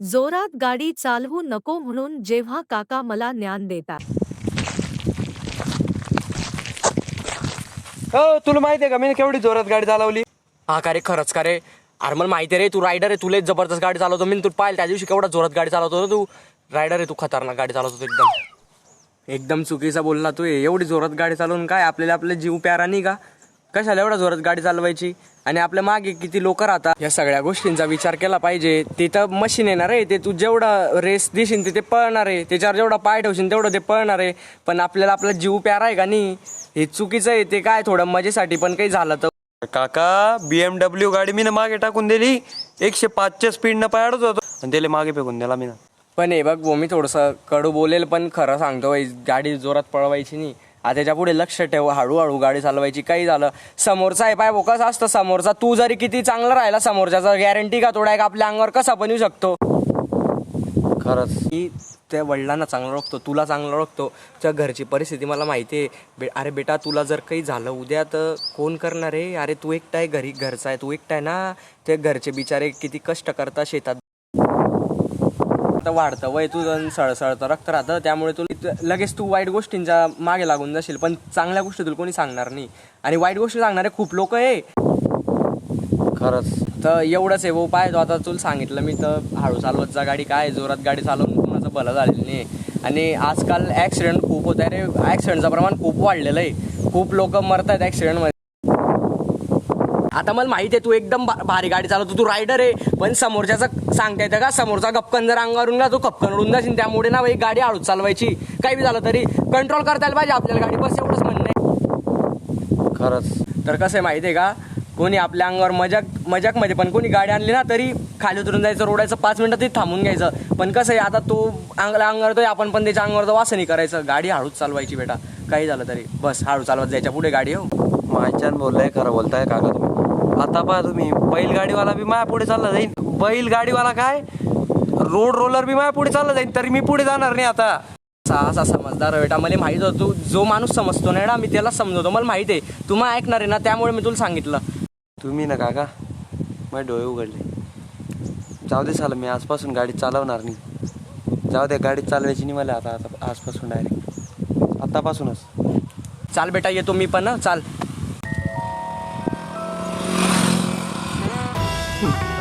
जोरात गाडी चालवू नको म्हणून जेव्हा काका मला ज्ञान देतात. हो तुला माहिती आहे का मी केवढी जोरात गाडी चालवली? हा का रे? खरंच का रे? अरे मला माहिती आहे रे तू रायडर आहे तुला जबरदस्त गाडी चालवतो. मी तू पाहिलं त्या दिवशी केवढा जोरात गाडी चालवतो ना तू. रायडर आहे तू खतरनाक गाडी चालवतो एकदम. एकदम चुकीचा बोलला तू. एवढी जोरात गाडी चालवून काय आपल्याला आपले जीव प्यारा नाही का? कशाला एवढा जोरात गाडी चालवायची? आणि आपल्या मागे किती लोक राहतात? या सगळ्या गोष्टींचा विचार केला पाहिजे. ते तर मशीन येणार आहे ते तू जेवढा रेस देशील ते ते पळणार आहे. त्याच्यावर जेवढा पाय ठेवशील तेवढं ते पळणार आहे. पण आपल्याला आपला जीव प्यारा आहे का नाही? हे चुकीचं आहे. ते काय थोडं मजेसाठी पण काही झालं तर. काका बीएमडब्ल्यू गाडी मी मागे टाकून दिली. एकशे पाचच्या स्पीडनं पायडत होतो. आणि त्याला मागे फेकून दिला मी पण हे बघ मी थोडंसं कडू बोलेल पण खरं सांगतो गाडी जोरात पळवायची नाही. त्याच्या पुढे लक्ष ठेव हळूहळू गाडी चालवायची. काही झालं समोरचा आहे पाय बोकस असतं. समोरचा तू जरी किती चांगला राहिला समोरच्याचा गॅरंटी का थोडा एक आपल्या अंगावर कसा पण येऊ शकतो. खरंच. की त्या वडिलांना चांगलं ओळखतो तुला चांगलं ओळखतो. त्या घरची परिस्थिती मला माहिती आहे. बे अरे बेटा तुला जर काही झालं उद्या तर कोण करणार आहे? अरे तू एकटा आहे घरी घरचा आहे तू एकटा आहे ना? ते घरचे बिचारे किती कष्ट करता शेतात. आता वाढतं. वय तुझं सळसळतं रक्त राहतं. त्यामुळे तू लगेच तू वाईट गोष्टींच्या मागे लागून जाशील. पण चांगल्या गोष्टी तुला कोणी सांगणार नाही. आणि वाईट गोष्टी सांगणारे खूप लोक आहे. खरंच. तर एवढंच आहे भाऊ. पाय तो आता तुला सांगितलं मी तर. हळू चालवत जा गाडी. काय जोरात गाडी चालवून कुणाचं भलं झालेलं नाही. आणि आजकाल ॲक्सिडेंट खूप होत आहे रे. ॲक्सिडेंटचं प्रमाण खूप वाढलेलं आहे. खूप लोक मरत आहेत ॲक्सिडेंटमध्ये आता मला माहिती आहे तू एकदम भारी गाडी चालवतो तू रायडर आहे. पण समोरच्याचं सांगता येतं का? समोरचा गपकन जर अंगावरून ना तू कपकन उडून जाशील. त्यामुळे ना बाई गाडी हळूच चालवायची. काही बी झालं तरी कंट्रोल करता यायला पाहिजे आपल्याला गाडी. बस एवढंच म्हणणं आहे. खरंच. तर कसं आहे माहिती आहे का? कोणी आपल्या अंगावर मजाक मजाकमध्ये पण कोणी गाडी आणली ना तरी खाली उतरून जायचं रोडायचं पाच मिनिटं तिथे थांबून घ्यायचं. पण कसं आहे आता तो अंगला अंगावर येतोय आपण पण त्याच्या अंगावर वासनी करायचं. गाडी हळूच चालवायची बेटा. काही झालं तरी. बस हळू चालवत जायच्या पुढे गाडी हो. माझ्यान बोललाय खरं बोलताय काका तुम्ही. आता पहा तुम्ही बैलगाडीवाला बी माझ्या पुढे चालला जाईल बैलगाडीवाला काय? रोड रोलर बी माझ्या पुढे चालला जाईल तरी मी पुढे जाणार नाही आता. असा असा समजदार बेटा मला माहीत होतं तू जो माणूस समजतो ना ना मी त्याला समजवतो. मला माहिती आहे तू मग ऐकणार आहे ना त्यामुळे मी तुला सांगितलं. तुम्ही ना काका माझे डोळे उघडले. जाऊ दे साला मी आजपासून गाडी चालवणार नाही. जाऊ दे गाडी चालवायची नाही मला आता आता आजपासून डायरेक्ट आतापासूनच चाल बेटा येतो मी पण हं, चाल